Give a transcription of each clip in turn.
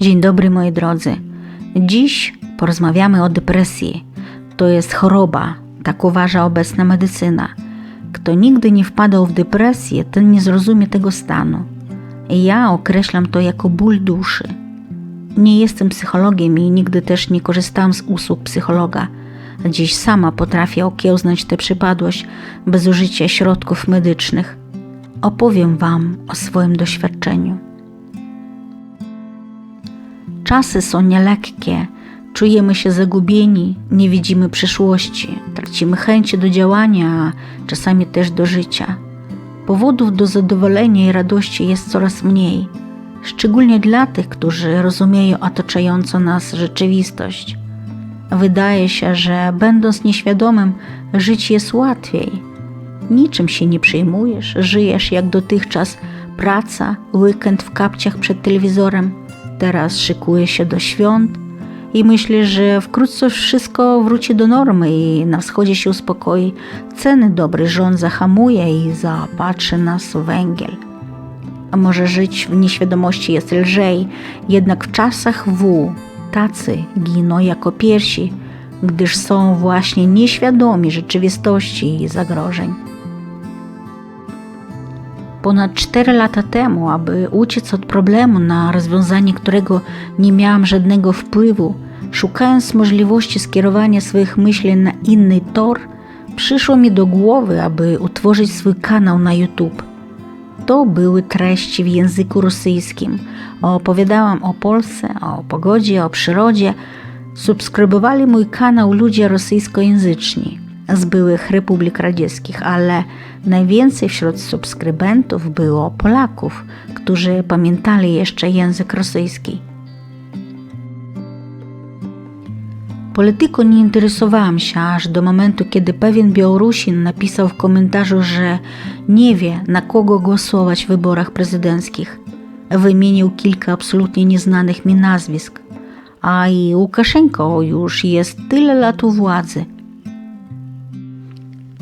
Dzień dobry moi drodzy. Dziś porozmawiamy o depresji. To jest choroba, tak uważa obecna medycyna. Kto nigdy nie wpadał w depresję, ten nie zrozumie tego stanu. Ja określam to jako ból duszy. Nie jestem psychologiem i nigdy też nie korzystałam z usług psychologa. Dziś sama potrafię okiełznać tę przypadłość bez użycia środków medycznych. Opowiem Wam o swoim doświadczeniu. Czasy są nielekkie, czujemy się zagubieni, nie widzimy przyszłości, tracimy chęci do działania, a czasami też do życia. Powodów do zadowolenia i radości jest coraz mniej, szczególnie dla tych, którzy rozumieją otaczającą nas rzeczywistość. Wydaje się, że będąc nieświadomym, żyć jest łatwiej. Niczym się nie przejmujesz, żyjesz jak dotychczas, praca, weekend w kapciach przed telewizorem. Teraz szykuje się do świąt i myślę, że wkrótce wszystko wróci do normy i na wschodzie się uspokoi. Ceny dobry rząd zahamuje i zaopatrzy nas węgiel. A może żyć w nieświadomości jest lżej, jednak w czasach W tacy giną jako pierwsi, gdyż są właśnie nieświadomi rzeczywistości i zagrożeń. Ponad 4 lata temu, aby uciec od problemu, na rozwiązanie którego nie miałam żadnego wpływu, szukając możliwości skierowania swoich myśli na inny tor, przyszło mi do głowy, aby utworzyć swój kanał na YouTube. To były treści w języku rosyjskim. Opowiadałam o Polsce, o pogodzie, o przyrodzie. Subskrybowali mój kanał ludzie rosyjskojęzyczni z byłych republik radzieckich, ale najwięcej wśród subskrybentów było Polaków, którzy pamiętali jeszcze język rosyjski. Polityką nie interesowałam się aż do momentu, kiedy pewien Białorusin napisał w komentarzu, że nie wie, na kogo głosować w wyborach prezydenckich. Wymienił kilka absolutnie nieznanych mi nazwisk. A i Łukaszenko już jest tyle lat u władzy.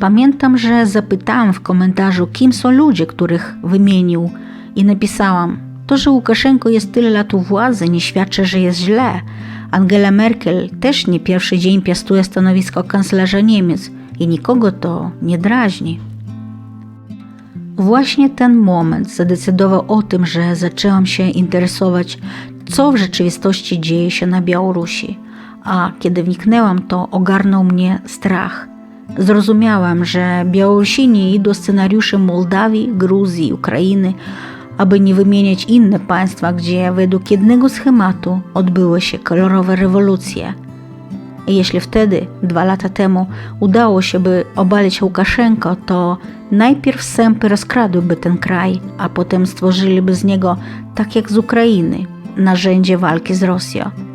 Pamiętam, że zapytałam w komentarzu, kim są ludzie, których wymienił, i napisałam: To, że Łukaszenko jest tyle lat u władzy, nie świadczy, że jest źle Angela Merkel też nie pierwszy dzień piastuje stanowisko kanclerza Niemiec i nikogo to nie drażni. Właśnie ten moment zadecydował o tym, że zaczęłam się interesować, co w rzeczywistości dzieje się na Białorusi, a kiedy wniknęłam, to ogarnął mnie strach. Zrozumiałam, że Białorusini idą scenariuszem Mołdawii, Gruzji, Ukrainy, aby nie wymieniać inne państwa, gdzie według jednego schematu odbyły się kolorowe rewolucje. I jeśli wtedy, dwa lata temu, udało się by obalić Łukaszenko, to najpierw sępy rozkradłyby ten kraj, a potem stworzyliby z niego, tak jak z Ukrainy, narzędzie walki z Rosją.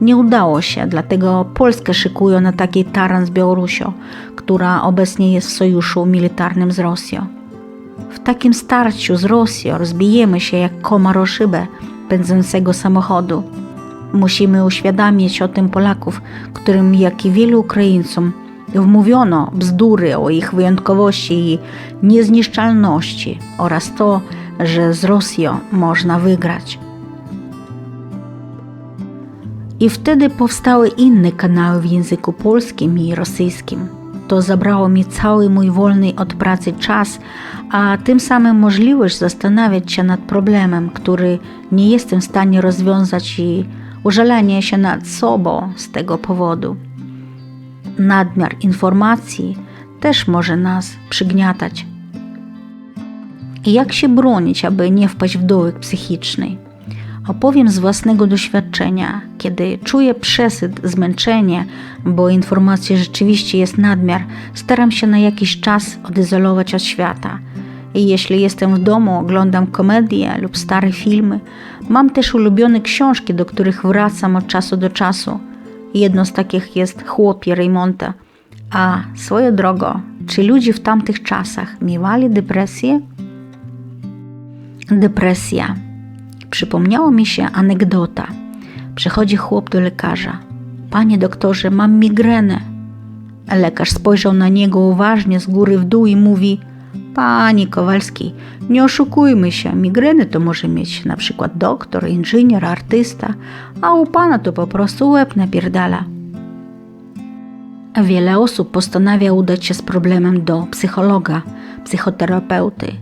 Nie udało się, dlatego Polskę szykują na taki taran z Białorusią, która obecnie jest w sojuszu militarnym z Rosją. W takim starciu z Rosją rozbijemy się jak komar o szybę pędzącego samochodu. Musimy uświadamiać o tym Polaków, którym, jak i wielu Ukraińcom, wmówiono bzdury o ich wyjątkowości i niezniszczalności oraz to, że z Rosją można wygrać. I wtedy powstały inne kanały w języku polskim i rosyjskim to zabrało mi cały mój wolny od pracy czas, a tym samym możliwość zastanawiać się nad problemem, który nie jestem w stanie rozwiązać i użalanie się nad sobą z tego powodu. Nadmiar informacji też może nas przygniatać. Jak się bronić, aby nie wpaść w dołek psychiczny? Opowiem z własnego doświadczenia, kiedy czuję przesyt, zmęczenie, bo informacji rzeczywiście jest nadmiar, staram się na jakiś czas odizolować od świata. I jeśli jestem w domu, oglądam komedie lub stare filmy. Mam też ulubione książki, do których wracam od czasu do czasu. Jedną z takich jest Chłopie Raymonta. A swoją drogą, czy ludzie w tamtych czasach miewali depresję? Depresja Przypomniała mi się anegdota. Przychodzi chłop do lekarza. Panie doktorze, mam migrenę. Lekarz spojrzał na niego uważnie z góry w dół i mówi: Panie Kowalski, nie oszukujmy się, migreny to może mieć na przykład doktor, inżynier, artysta, a u pana to po prostu łeb napierdala. Wiele osób postanawia udać się z problemem do psychologa, psychoterapeuty.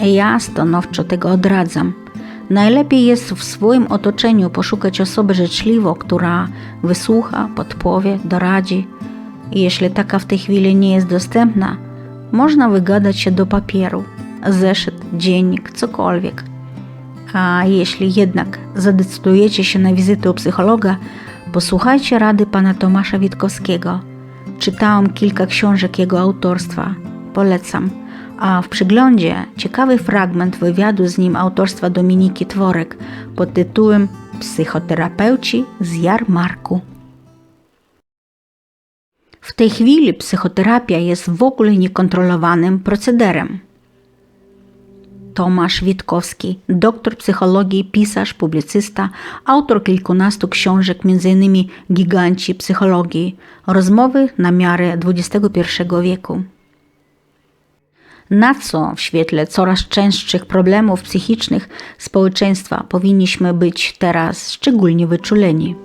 Ja stanowczo tego odradzam. Najlepiej jest w swoim otoczeniu poszukać osoby życzliwą, która wysłucha, podpowie, doradzi. I jeśli taka w tej chwili nie jest dostępna, można wygadać się do papieru, zeszyt, dziennik, cokolwiek. A jeśli jednak zadecydujecie się na wizytę u psychologa, posłuchajcie rady pana Tomasza Witkowskiego. Czytałam kilka książek jego autorstwa. Polecam. A w przyglądzie ciekawy fragment wywiadu z nim autorstwa Dominiki Tworek pod tytułem Psychoterapeuci z jarmarku. W tej chwili psychoterapia jest w ogóle niekontrolowanym procederem. Tomasz Witkowski, doktor psychologii, pisarz, publicysta, autor kilkunastu książek, m.in. Giganci psychologii, rozmowy na miarę XXI wieku. Na co w świetle coraz częstszych problemów psychicznych społeczeństwa powinniśmy być teraz szczególnie wyczuleni?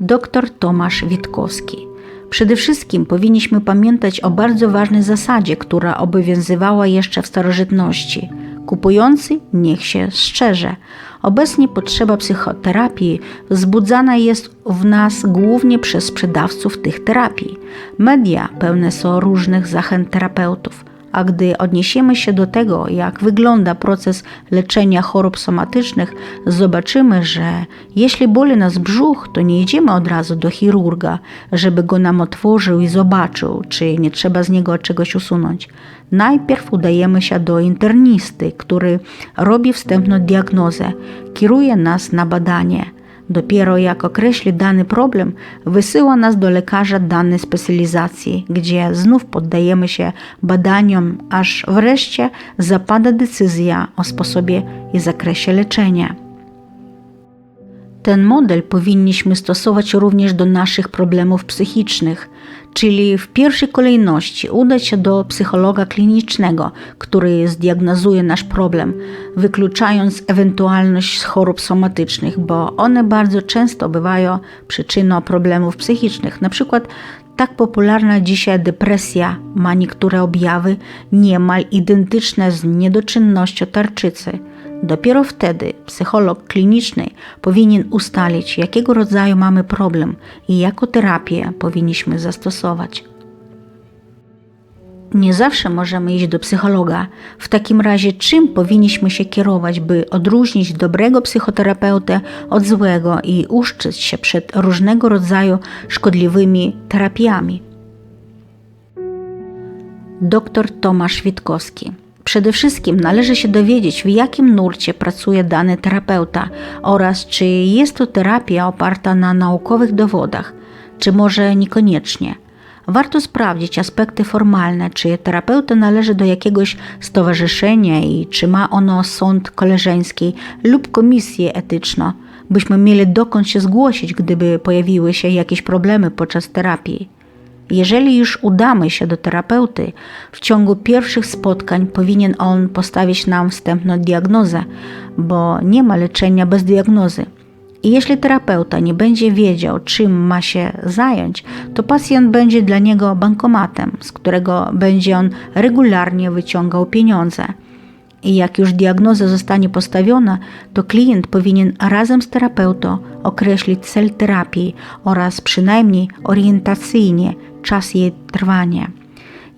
Dr Tomasz Witkowski. Przede wszystkim powinniśmy pamiętać o bardzo ważnej zasadzie, która obowiązywała jeszcze w starożytności. Kupujący niech się szczerze. Obecnie potrzeba psychoterapii wzbudzana jest w nas głównie przez sprzedawców tych terapii. Media pełne są różnych zachęt terapeutów. A gdy odniesiemy się do tego, jak wygląda proces leczenia chorób somatycznych, zobaczymy, że jeśli boli nas brzuch, to nie idziemy od razu do chirurga, żeby go nam otworzył i zobaczył, czy nie trzeba z niego czegoś usunąć. Najpierw udajemy się do internisty, który robi wstępną diagnozę, kieruje nas na badanie – Dopiero jak określi dany problem, wysyła nas do lekarza danej specjalizacji, gdzie znów poddajemy się badaniom, aż wreszcie zapada decyzja o sposobie i zakresie leczenia. Ten model powinniśmy stosować również do naszych problemów psychicznych, czyli w pierwszej kolejności udać się do psychologa klinicznego, który zdiagnozuje nasz problem, wykluczając ewentualność chorób somatycznych, bo one bardzo często bywają przyczyną problemów psychicznych. Na przykład tak popularna dzisiaj depresja ma niektóre objawy niemal identyczne z niedoczynnością tarczycy – Dopiero wtedy psycholog kliniczny powinien ustalić, jakiego rodzaju mamy problem i jaką terapię powinniśmy zastosować. Nie zawsze możemy iść do psychologa. W takim razie, czym powinniśmy się kierować, by odróżnić dobrego psychoterapeutę od złego i uszczyć się przed różnego rodzaju szkodliwymi terapiami? Dr Tomasz Witkowski Przede wszystkim należy się dowiedzieć, w jakim nurcie pracuje dany terapeuta oraz czy jest to terapia oparta na naukowych dowodach, czy może niekoniecznie. Warto sprawdzić aspekty formalne, czy terapeuta należy do jakiegoś stowarzyszenia i czy ma ono sąd koleżeński lub komisję etyczną, byśmy mieli dokąd się zgłosić, gdyby pojawiły się jakieś problemy podczas terapii. Jeżeli już udamy się do terapeuty, w ciągu pierwszych spotkań powinien on postawić nam wstępną diagnozę, bo nie ma leczenia bez diagnozy. I jeśli terapeuta nie będzie wiedział, czym ma się zająć, to pacjent będzie dla niego bankomatem, z którego będzie on regularnie wyciągał pieniądze. I jak już diagnoza zostanie postawiona, to klient powinien razem z terapeutą określić cel terapii oraz przynajmniej orientacyjnie czas jej trwania.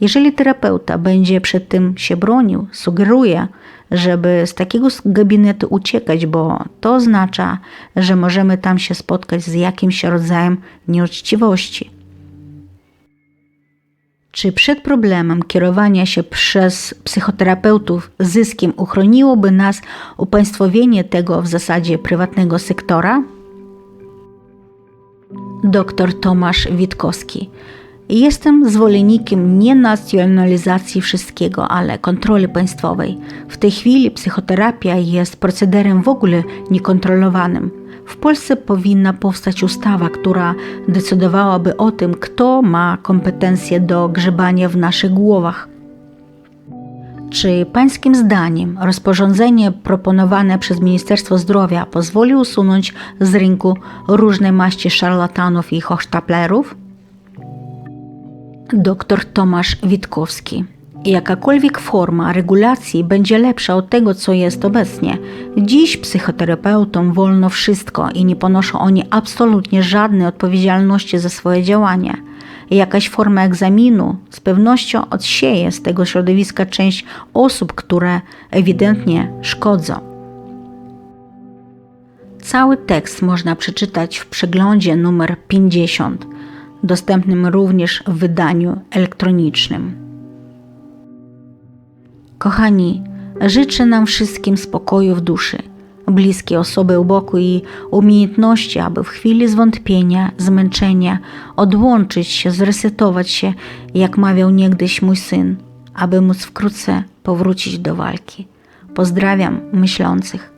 Jeżeli terapeuta będzie przed tym się bronił, sugeruje, żeby z takiego gabinetu uciekać, bo to oznacza, że możemy tam się spotkać z jakimś rodzajem nieuczciwości. Czy przed problemem kierowania się przez psychoterapeutów zyskiem uchroniłoby nas upaństwowienie tego w zasadzie prywatnego sektora? Dr Tomasz Witkowski Jestem zwolennikiem nie nacjonalizacji wszystkiego, ale kontroli państwowej. W tej chwili psychoterapia jest procederem w ogóle niekontrolowanym. W Polsce powinna powstać ustawa, która decydowałaby o tym, kto ma kompetencje do grzebania w naszych głowach. Czy pańskim zdaniem rozporządzenie proponowane przez Ministerstwo Zdrowia pozwoli usunąć z rynku różne maści szarlatanów i hochsztaplerów? Dr Tomasz Witkowski. Jakakolwiek forma regulacji będzie lepsza od tego, co jest obecnie. Dziś psychoterapeutom wolno wszystko i nie ponoszą oni absolutnie żadnej odpowiedzialności za swoje działania. Jakaś forma egzaminu z pewnością odsieje z tego środowiska część osób, które ewidentnie szkodzą. Cały tekst można przeczytać w przeglądzie numer 50, dostępnym również w wydaniu elektronicznym. Kochani, życzę nam wszystkim spokoju w duszy, bliskie osoby u boku i umiejętności, aby w chwili zwątpienia, zmęczenia odłączyć się, zresetować się, jak mawiał niegdyś mój syn, aby móc wkrótce powrócić do walki. Pozdrawiam myślących.